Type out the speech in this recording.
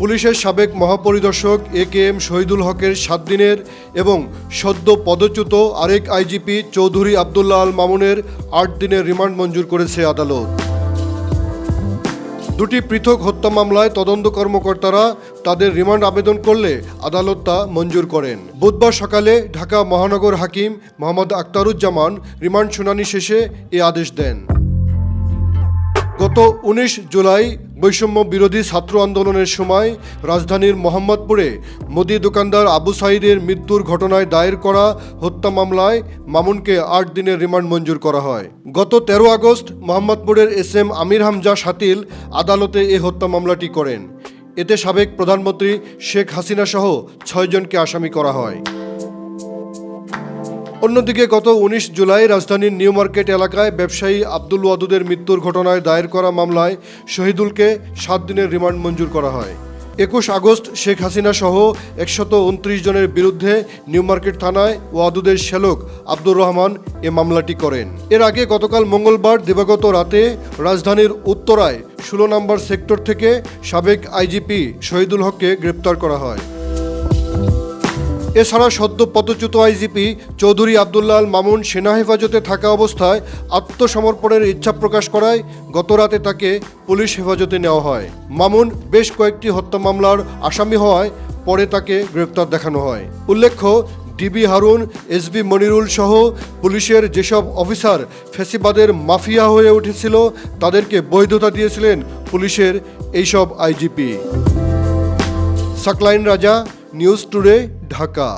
পুলিশের সাবেক মহাপরিদর্শক এ K M Shahidul হকের সাত দিনের এবং সদ্য পদচ্যুত আরেক আইজিপি চৌধুরী আবদুল্লাহ আল মামুনের আট দিনের রিমান্ড মঞ্জুর করেছে আদালত। দুটি পৃথক হত্যা মামলায় তদন্ত কর্মকর্তারা তাদের রিমান্ড আবেদন করলে আদালত তা মঞ্জুর করেন। বুধবার সকালে ঢাকা মহানগর হাকিম মোহাম্মদ আক্তারুজ্জামান রিমান্ড শুনানি শেষে এ আদেশ দেন। গত উনিশ জুলাই বৈষম্য বিরোধী ছাত্র আন্দোলনের সময় রাজধানীর মোহাম্মদপুরে মুদি দোকানদার আবু সাইদের মৃত্যুর ঘটনায় দায়ের করা হত্যা মামলায় মামুনকে আট দিনের রিমান্ড মঞ্জুর করা হয়। গত তেরো আগস্ট মোহাম্মদপুরের এস এম আমির হামজা সাতিল আদালতে এ হত্যা মামলাটি করেন। এতে সাবেক প্রধানমন্ত্রী শেখ হাসিনা সহ ছয়জনকে আসামি করা হয়। অন্যদিকে গত উনিশ জুলাই রাজধানীর নিউ মার্কেট এলাকায় ব্যবসায়ী আব্দুল ওয়াদুদের মৃত্যুর ঘটনায় দায়ের করা মামলায় শহীদুলকে সাত দিনের রিমান্ড মঞ্জুর করা হয়। একুশ আগস্ট শেখ হাসিনা সহ একশত উনত্রিশ জনের বিরুদ্ধে নিউ মার্কেট থানায় ওয়াদুদের শ্যালক আব্দুর রহমান এ মামলাটি করেন। এর আগে গতকাল মঙ্গলবার দিবাগত রাতে রাজধানীর উত্তরায় ষোলো নম্বর সেক্টর থেকে সাবেক আইজিপি শহীদুল হককে গ্রেপ্তার করা হয়। এছাড়া সদ্য পদচ্যুত আইজিপি চৌধুরী আবদুল্লাহ আল মামুন সেনা হেফাজতে থাকা অবস্থায় আত্মসমর্পণের ইচ্ছা প্রকাশ করায় গতরাতে তাকে পুলিশ হেফাজতে নেওয়া হয়। মামুন বেশ কয়েকটি হত্যা মামলার আসামি হওয়ায় পরে তাকে গ্রেপ্তার দেখানো হয়। উল্লেখ্য, ডিবি হারুন, এসবি মনিরুল সহ পুলিশের যেসব অফিসার ফেসিবাদের মাফিয়া হয়ে উঠেছিল, তাদেরকে বৈধতা দিয়েছিলেন পুলিশের এইসব আইজিপি। সাকলাইন রাজা নিউজ টুডে ঢাকা।